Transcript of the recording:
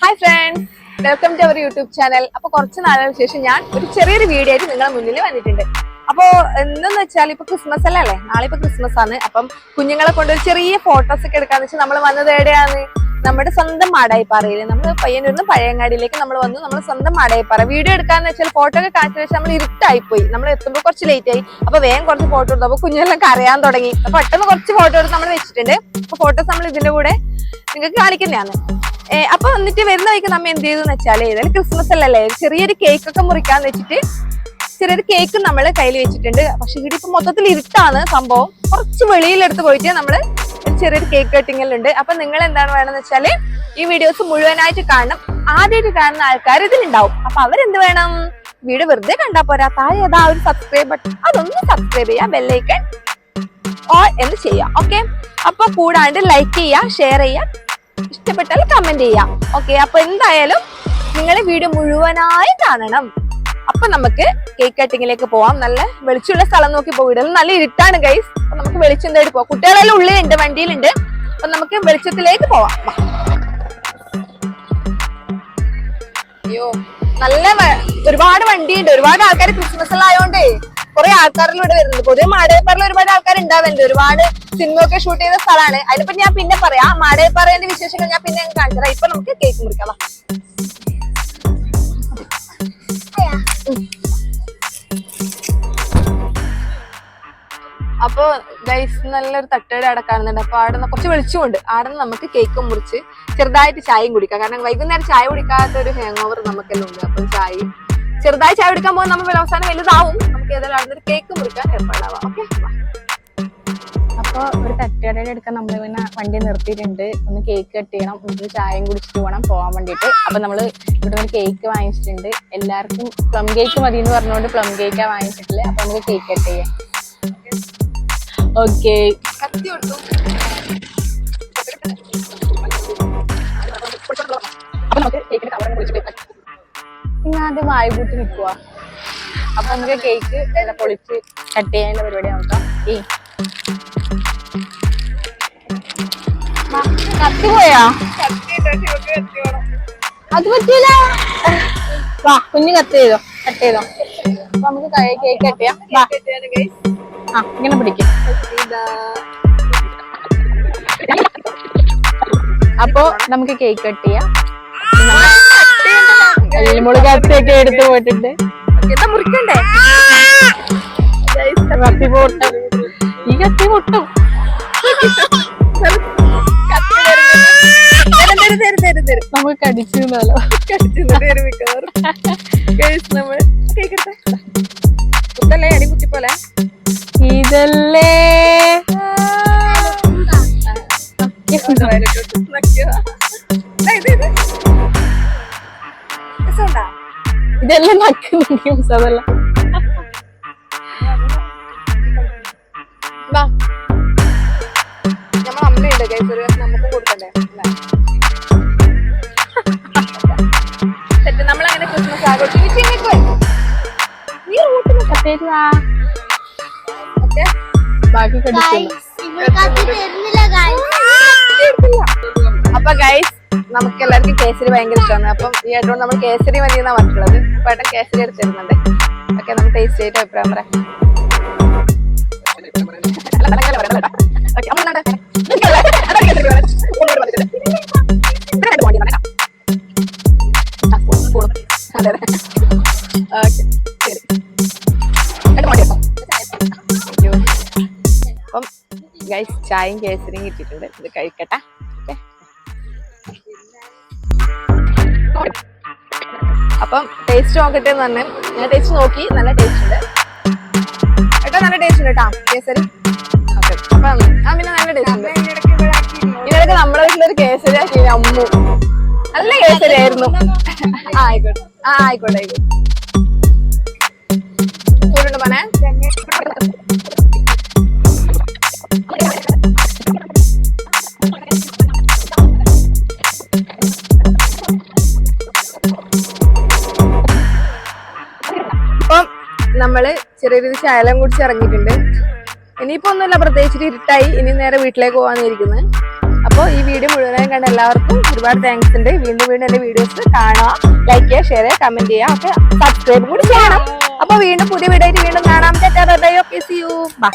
Hi friends welcome to our YouTube channel അപ്പൊ കുറച്ച് നാളുകൾക്ക് ശേഷം ഞാൻ ഒരു ചെറിയൊരു വീഡിയോ ആയിട്ട് നിങ്ങളുടെ മുന്നിൽ വന്നിട്ടുണ്ട്. അപ്പോ എന്തെന്ന് വെച്ചാൽ ഇപ്പൊ ക്രിസ്മസ് അല്ലേ നാളെ ഇപ്പൊ ക്രിസ്മസ് ആണ്. അപ്പം കുഞ്ഞുങ്ങളെ കൊണ്ട് ഒരു ചെറിയ ഫോട്ടോസ് ഒക്കെ എടുക്കാന്ന് വെച്ചാൽ നമ്മൾ വന്നത് എവിടെയാണ്? നമ്മുടെ സ്വന്തം മാടായിപ്പാറയിൽ നമ്മൾ പയ്യന്നൂരിന്ന് പഴയങ്ങാടിയിലേക്ക് നമ്മൾ വന്നു. നമ്മൾ സ്വന്തം മാടായിപ്പാറ. വീഡിയോ എടുക്കാന്ന് വെച്ചാൽ ഫോട്ടോ ഒക്കെ കാണിച്ചു വെച്ചാൽ നമ്മൾ ഇരുട്ടായി പോയി നമ്മൾ എത്തുമ്പോൾ കുറച്ച് ലേറ്റ് ആയി. അപ്പൊ വേഗം കുറച്ച് ഫോട്ടോ എടുത്തു. അപ്പൊ കുഞ്ഞെല്ലാം കരയാൻ തുടങ്ങി. അപ്പൊ പെട്ടെന്ന് കുറച്ച് ഫോട്ടോ എടുത്ത് നമ്മൾ വെച്ചിട്ടുണ്ട്. അപ്പൊ ഫോട്ടോസ് നമ്മൾ ഇതിന്റെ കൂടെ നിങ്ങൾക്ക് കാണിക്കുന്നതാണ്. അപ്പൊ വന്നിട്ട് വരുന്ന വഴിക്ക് നമ്മ എന്ത് ചെയ്തു വെച്ചാൽ ഏതായാലും ക്രിസ്മസ് അല്ലല്ലേ? ചെറിയൊരു കേക്ക് ഒക്കെ മുറിക്കാന്ന് വെച്ചിട്ട് ചെറിയൊരു കേക്ക് നമ്മൾ കയ്യിൽ വെച്ചിട്ടുണ്ട്. പക്ഷെ ഇവിടെ ഇപ്പൊ മൊത്തത്തിൽ ഇരുട്ടാണ് സംഭവം. കുറച്ച് വെളിയിലെടുത്ത് പോയിട്ട് നമ്മൾ ചെറിയൊരു കേക്ക് കട്ടിങ്ങിലുണ്ട് അപ്പൊ നിങ്ങൾ എന്താണ് വേണമെന്ന് വെച്ചാൽ ഈ വീഡിയോസ് മുഴുവനായിട്ട് കാണണം. ആദ്യമായിട്ട് കാണുന്ന ആൾക്കാർ ഇതിലുണ്ടാവും. അപ്പൊ അവരെന്ത് വേണം? വീഡിയോ വെറുതെ കണ്ടാ പോരാ. താഴെ ഒരു സബ്സ്ക്രൈബ് ബട്ടൺ അതൊന്ന് സബ്സ്ക്രൈബ് ചെയ്യാം ബെല്ലൈക്കൺ ഓൾ എന്ന് ചെയ്യാം. ഓക്കെ അപ്പൊ കൂടാണ്ട് ലൈക്ക് ചെയ്യുക ഷെയർ ചെയ്യുക ഇഷ്ടപ്പെട്ടാൽ കമന്റ് ചെയ്യാം. ഓക്കെ അപ്പൊ എന്തായാലും നിങ്ങളെ വീഡിയോ മുഴുവനായി കാണണം. അപ്പൊ നമുക്ക് കേക്ക് കട്ടിങ്ങിലേക്ക് പോവാം. നല്ല വെളിച്ചുള്ള സ്ഥലം നോക്കി പോയിടും നല്ല ഇരുട്ടാണ് ഗൈസ് അപ്പൊ നമുക്ക് വെളിച്ചം തേടി പോവാം. കുട്ടികളെല്ലാം ഉള്ളിലുണ്ട് വണ്ടിയിലുണ്ട്. അപ്പൊ നമുക്ക് വെളിച്ചത്തിലേക്ക് പോവാം. അയ്യോ നല്ല ഒരുപാട് വണ്ടിയുണ്ട്. ഒരുപാട് ആൾക്കാർ ക്രിസ്മസ് എല്ലാം ആയതുകൊണ്ടേ കുറെ ആൾക്കാരിലൂടെ വരുന്നത് പൊതുവെ മാടേപ്പാറയിൽ ഒരുപാട് ആൾക്കാർ ഉണ്ടാവുന്നുണ്ട് ഒരുപാട് സിനിമ ഒക്കെ ഷൂട്ട് ചെയ്ത സ്ഥലമാണ്. അതിനെപ്പറ്റി ഞാൻ പിന്നെ പറയാം. മാടേപ്പാറയുടെ വിശേഷങ്ങൾ ഞാൻ പിന്നെ കാണിച്ചു തരാം ഇപ്പൊ നമുക്ക് കേക്ക് മുറിക്കാം. അപ്പൊ ഗൈസ് നല്ലൊരു തട്ടേടെ അവിടെ കാണുന്നുണ്ട്. അപ്പൊ അവിടെ നിന്ന് കുറച്ച് വെളിച്ചമുണ്ട്. അവിടെ നിന്ന് നമുക്ക് കേക്ക് മുറിച്ച് ചെറുതായിട്ട് ചായയും കുടിക്കാം. കാരണം വൈകുന്നേരം ചായ കുടിക്കാത്ത ഒരു ഹാങ് ഓവർ നമുക്കെല്ലാം ഉണ്ട്. അപ്പം ചായയും ചെറുതായി ചായ എടുക്കാൻ പോകുന്ന നമ്മൾ അവസാനം വലുതാവും. നമുക്ക് അവിടെ കേക്ക് മുറിക്കാൻ ഏർപ്പാടാവാം. ഓക്കെ അപ്പൊ ഒരു തട്ടുകടയുടെ എടുക്കാൻ നമ്മൾ പിന്നെ വണ്ടി നിർത്തിയിട്ടുണ്ട്. ഒന്ന് കേക്ക് കട്ട് ചെയ്യണം. ഒന്ന് ചായയും കുടിച്ചിട്ട് പോകണം പോകാൻ വേണ്ടിയിട്ട്. അപ്പൊ നമ്മൾ ഇവിടെ ഒരു കേക്ക് വാങ്ങിച്ചിട്ടുണ്ട്. എല്ലാവർക്കും പ്ലം കേക്ക് മതി എന്ന് പറഞ്ഞുകൊണ്ട് പ്ലം കേക്കാ വാങ്ങിച്ചിട്ടില്ല? അപ്പൊ നമുക്ക് കേക്ക് കട്ട് ചെയ്യാം. ഓക്കെ കത്തി കൊടുത്തു. ആദ്യം വായു കൂട്ടി നിൽക്കുക അപ്പൊ നമുക്ക് കേക്ക് പൊളിച്ച് കട്ട് ചെയ്യാനുള്ള പരിപാടി നോക്കാം വാ, കത്തി അത് പറ്റൂല. വാ കുഞ്ഞു കട്ട് ചെയ്തോ കട്ട് ചെയ്തോ. അപ്പൊ നമുക്ക് കേക്ക് കട്ട് ചെയ്യാം. ആ ഇങ്ങനെ പിടിക്കും. അപ്പോ നമുക്ക് കേക്ക് കട്ട് ചെയ്യാം. എല്ലുമുൾ കത്തിയൊക്കെ എടുത്തു പോയിട്ടുണ്ട്. മുറിക്കണ്ടേ? കത്തി പൊട്ടും ഈ കത്തി പൊട്ടും. നമുക്ക് കടിച്ചു നിന്നാലോ കടിച്ചിന്ന് ഇതെല്ലാം നക്കുന്നുണ്ട് അതല്ല. നമ്മളങ്ങനെ ക്രിസ്മസ് ആഘോഷിക്കും. നീ ബാക്കി അപ്പൊ ഗൈസ് നമുക്ക് എല്ലാവർക്കും കേസരി ഭയങ്കര ഇഷ്ടമാണ് അപ്പം ഈ ആയിട്ട് നമ്മൾ കേസരി മതി എന്നാ പറഞ്ഞിട്ടുള്ളത് അപ്പൊ ഏട്ടൻ കേസരി എടുത്ത് തരുന്നുണ്ട് ഓക്കെ നമുക്ക് ടേസ്റ്റ് ചെയ്തിട്ട് അഭിപ്രായം പറയാം ചായയും കേസരിയും കിട്ടിയിട്ടുണ്ട് ഇത് കഴിക്കട്ടെ അപ്പം ടേസ്റ്റ് നോക്കട്ടെ എന്ന് പറഞ്ഞു ഞാൻ ടേസ്റ്റ് നോക്കി നല്ല ടേസ്റ്റ് ഉണ്ട്. ഏട്ടാ നല്ല ടേസ്റ്റ് ഉണ്ട് കേട്ടാ? കേസരി ഓക്കെ അപ്പം ആ പിന്നെ നല്ല ടേസ്റ്റ് ഉണ്ട്. നമ്മുടെ വീട്ടിലൊരു കേസരി ആക്കി അമ്മു. നല്ല കേസരി ആയിരുന്നു ആയിക്കോട്ടെ. ആ ആയിക്കോട്ടെ ആയിക്കോട്ടെ. ചൂടുണ്ട് നമ്മൾ ചെറിയ രീതിയിൽ ശാലം കുടിച്ച് ഇറങ്ങിയിട്ടുണ്ട്. ഇനിയിപ്പോ ഒന്നുമില്ല പ്രത്യേകിച്ചിട്ട് ഇരുട്ടായി ഇനി നേരെ വീട്ടിലേക്ക് പോവാന്നിരിക്കുന്നത് അപ്പോൾ ഈ വീഡിയോ മുഴുവനായും കണ്ട എല്ലാവർക്കും ഒരുപാട് താങ്ക്സ് ഉണ്ട്. വീണ്ടും വീണ്ടും എന്റെ വീഡിയോസ് കാണുക ലൈക്ക് ചെയ്യുക ഷെയർ ചെയ്യുക കമന്റ് ചെയ്യുക ഒക്കെ സബ്സ്ക്രൈബ് കൂടി ചെയ്യണം. അപ്പോൾ വീണ്ടും പുതിയ വീഡിയോ ആയിട്ട് വീണ്ടും കാണാം. ബൈ